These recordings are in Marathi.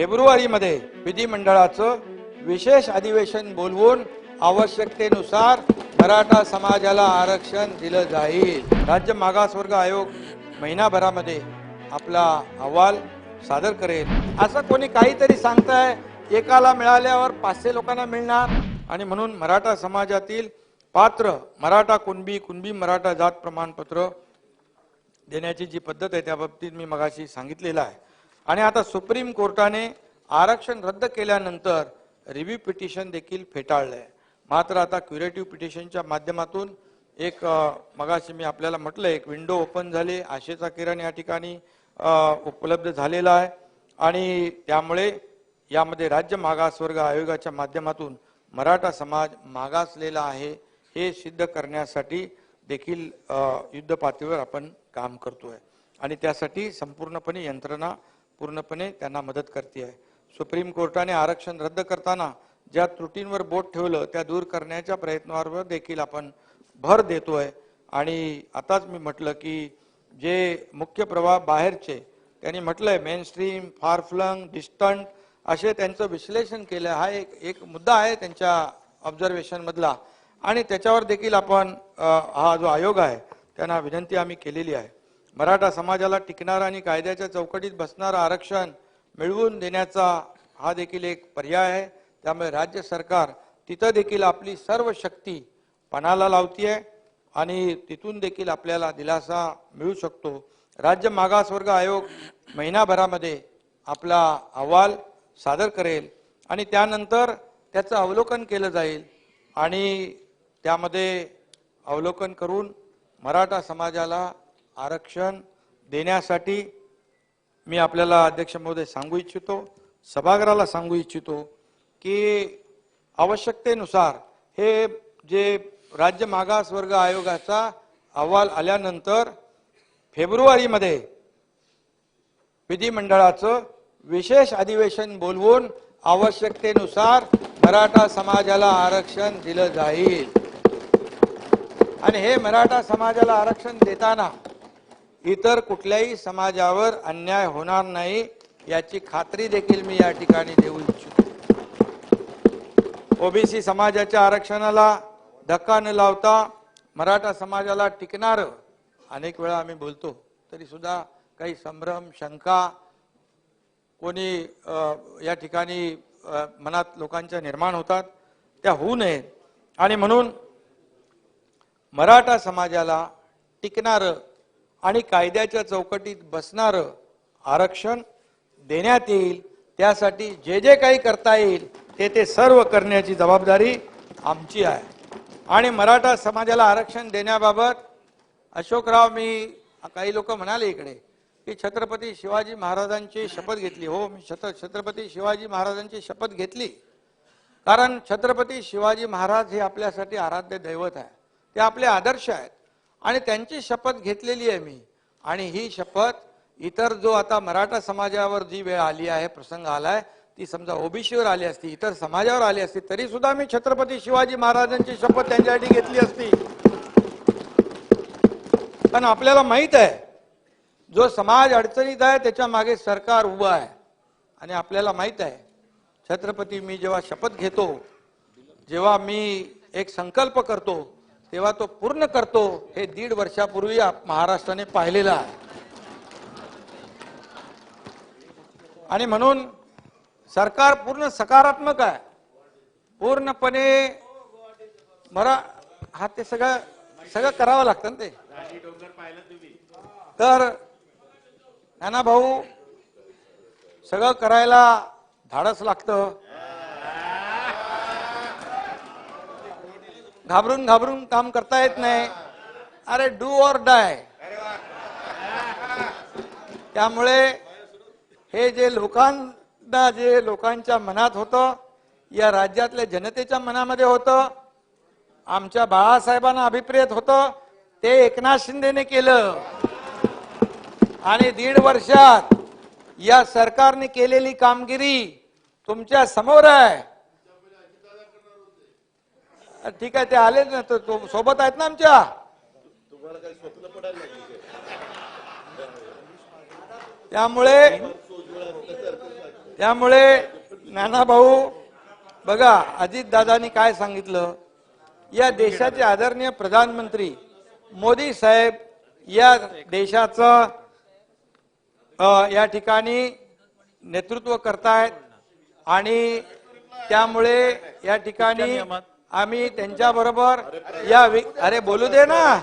फेब्रुवारीमध्ये विधिमंडळाचं विशेष अधिवेशन बोलवून आवश्यकतेनुसार मराठा समाजाला आरक्षण दिलं जाईल. राज्य मागासवर्ग आयोग महिनाभरामध्ये आपला अहवाल सादर करेल. असं कोणी काहीतरी सांगताय एकाला मिळाल्यावर पाचशे लोकांना मिळणार आणि म्हणून मराठा समाजातील पात्र मराठा कुणबी कुणबी मराठा जात प्रमाणपत्र देण्याची जी पद्धत आहे त्या बाबतीत मी मगाशी सांगितलेलं आहे. आणि आता सुप्रीम कोर्टाने आरक्षण रद्द केल्यानंतर रिव्ह्यू पिटिशन देखील फेटाळलंय. मात्र आता क्युरेटिव्ह पिटिशनच्या माध्यमातून एक मगाशी मी आपल्याला म्हटलं एक विंडो ओपन झाली आशेचा किरण या ठिकाणी उपलब्ध झालेला आहे. आणि त्यामुळे यामध्ये राज्य मागासवर्ग आयोगाच्या माध्यमातून मराठा समाज मागासलेला आहे हे सिद्ध करण्यासाठी देखील युद्ध पातळीवर आपण काम करतोय. आणि त्यासाठी संपूर्णपणे यंत्रणा पूर्णपणे त्यांना मदत करते आहे सुप्रीम कोर्टाने आरक्षण रद्द करताना ज्या त्रुटींवर बोट ठेवलं त्या दूर करण्याच्या प्रयत्नावर देखील आपण भर देतोय. आणि आताच मी म्हटलं की जे मुख्य प्रवाह बाहेरचे त्यांनी म्हटलंय मेन स्ट्रीम फारफ्लंग डिस्टंट असे त्यांचं विश्लेषण केलं. हा एक एक मुद्दा आहे त्यांच्या ऑब्झर्वेशन मधला. आणि त्याच्यावर देखील आपण हा जो आयोग आहे त्यांना विनंती आम्ही केलेली आहे. मराठा समाजाला टिकणारं आणि कायद्याच्या चौकटीत बसणारं आरक्षण मिळवून देण्याचा हा देखील एक पर्याय आहे. त्यामुळे राज्य सरकार तिथं देखील आपली सर्व शक्ती पणाला लावतीये आणि तिथून देखील आपल्याला दिलासा मिळू शकतो. राज्य मागासवर्ग आयोग महिनाभरामध्ये आपला अहवाल सादर करेल आणि त्यानंतर त्याचं अवलोकन केलं जाईल आणि त्यामध्ये अवलोकन करून मराठा समाजाला आरक्षण देण्यासाठी मी आपल्याला अध्यक्ष महोदय सांगू इच्छितो सभागृहाला सांगू इच्छितो की आवश्यकतेनुसार हे जे राज्य मागासवर्ग आयोगाचा अहवाल आल्यानंतर फेब्रुवारीमध्ये विधिमंडळाचं विशेष अधिवेशन बोलवून आवश्यकतेनुसार मराठा समाजाला आरक्षण दिलं जाईल. आणि हे मराठा समाजाला आरक्षण देताना इतर कुठल्याही समाजावर अन्याय होणार नाही याची खात्री देखील मी या ठिकाणी देऊ इच्छितो. ओबीसी समाजाच्या आरक्षणाला धक्का न लावता मराठा समाजाला टिकणार अनेक वेळा आम्ही बोलतो तरी सुद्धा काही संभ्रम शंका कोणी या ठिकाणी मनात लोकांच्या निर्माण होतात त्या होऊ नयेत आणि म्हणून मराठा समाजाला टिकणारं आणि कायद्याच्या चौकटीत बसणारं आरक्षण देण्यात येईल त्यासाठी जे जे काही करता येईल ते ते सर्व करण्याची जबाबदारी आमची आहे. आणि मराठा समाजाला आरक्षण देण्याबाबत अशोकराव मी काही लोक म्हणाले इकडे की छत्रपती शिवाजी महाराजांची शपथ घेतली. हो मी छत्र छत्रपती शिवाजी महाराजांची शपथ घेतली. कारण छत्रपती शिवाजी महाराज हे आपल्यासाठी आराध्य दैवत आहे. ते आपले आदर्श आहेत. आणि त्यांची शपथ घेतलेली आहे मी. आणि ही शपथ इतर जो आता मराठा समाजावर जी वेळ आली आहे प्रसंग आलाय ती समजा ओबीसीवर आली असती इतर समाजावर आली असती तरी सुद्धा मी छत्रपती शिवाजी महाराजांची शपथ त्यांच्यासाठी घेतली असती. पण आपल्याला माहीत आहे जो समाज अडचणीत आहे त्याच्यामागे सरकार उभं आहे. आणि आपल्याला माहीत आहे छत्रपती मी जेव्हा शपथ घेतो जेव्हा मी एक संकल्प करतो तेव्हा तो पूर्ण करतो हे दीड वर्षापूर्वी आप- महाराष्ट्राने पाहिलेलं आहे. आणि म्हणून सरकार पूर्ण सकारात्मक आहे. पूर्णपणे मरा हा ते सगळं सगळं करावं लागतं ना ते. तर नाना भाऊ सगळं करायला धाडस लागतं. घाबरून घाबरून काम करता येत नाही. अरे डू ऑर डाय त्यामुळे हे जे लोकांना जे लोकांच्या मनात होतं या राज्यातल्या जनतेच्या मनामध्ये होतं आमच्या बाळासाहेबांना अभिप्रेत होतं ते एकनाथ शिंदेने केलं. आणि दीड वर्षात या सरकारने केलेली कामगिरी तुमच्यासमोर आहे. ठीक आहे ते आले ना तो तो सोबत आहेत ना आमच्या? त्यामुळे त्यामुळे नाना भाऊ बघा अजित दादानी काय सांगितलं? या देशाचे आदरणीय प्रधानमंत्री मोदी साहेब या देशाचं अ, या ठिकाणी नेतृत्व करतायत आणि त्यामुळे या ठिकाणी आम्ही त्यांच्या बरोबर या अरे बोलू दे ना.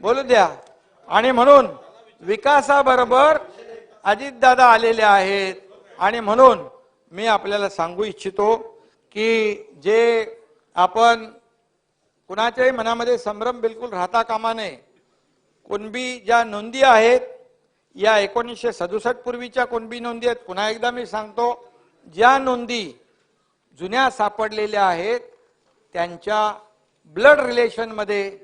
बोलू द्या. आणि म्हणून विकासाबरोबर अजितदादा आलेले आहेत. आणि म्हणून मी आपल्याला सांगू इच्छितो की जे आपण कुणाच्याही मनामध्ये संभ्रम बिलकुल राहता कामा नये. कुणबी ज्या नोंदी आहेत या एकोणीसशे सदुसष्ट पूर्वीच्या कुणबी नोंदी आहेत पुन्हा एकदा मी सांगतो ज्या नोंदी जुन्या सापडलेल्या आहेत त्यांच्या ब्लड रिलेशनमध्ये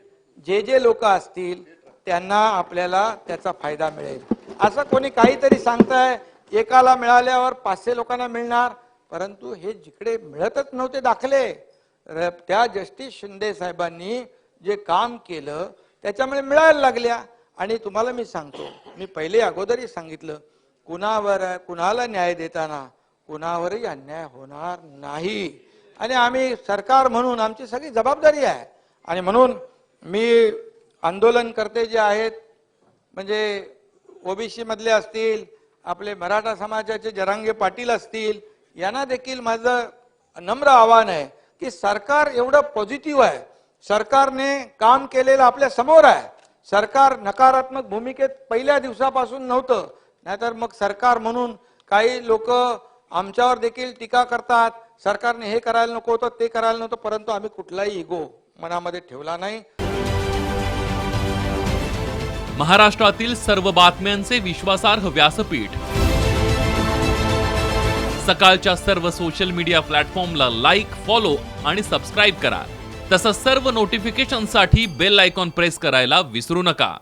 जे जे लोक असतील त्यांना आपल्याला त्याचा फायदा मिळेल. असं कोणी काहीतरी सांगताय एकाला मिळाल्यावर पाचशे लोकांना मिळणार परंतु हे जिकडे मिळतच नव्हते दाखले. र- त्या जस्टिस शिंदे साहेबांनी जे काम केलं त्याच्यामुळे मिळायला लागल्या. आणि तुम्हाला मी सांगतो मी पहिले अगोदरही सांगितलं कुणावर कुणाला न्याय देताना कुणावरही अन्याय होणार नाही. आणि आम्ही सरकार म्हणून आमची सगळी जबाबदारी आहे. आणि म्हणून मी आंदोलनकर्ते जे आहेत म्हणजे ओबीसी मधले असतील आपले मराठा समाजाचे जरांगे पाटील असतील यांना देखील माझं नम्र आव्हान आहे की सरकार एवढं पॉझिटिव्ह आहे. सरकारने काम केलेलं आपल्यासमोर आहे. सरकार नकारात्मक भूमिकेत पहिल्या दिवसापासून नव्हतं. नाहीतर मग सरकार म्हणून काही लोक आमच्यावर देखील टीका करतात. सरकारने हे करायला नको होतं ते करायला नव्हतं परंतु आम्ही कुठलाही इगो मनामध्ये ठेवला नाही. महाराष्ट्रातील सर्व बातम्यांचे विश्वासार्ह व्यासपीठ. सकाळच्या सर्व सोशल मीडिया प्लॅटफॉर्मला लाईक फॉलो आणि सबस्क्राईब करा. तसंच सर्व नोटिफिकेशनसाठी बेल आयकॉन प्रेस करायला विसरू नका.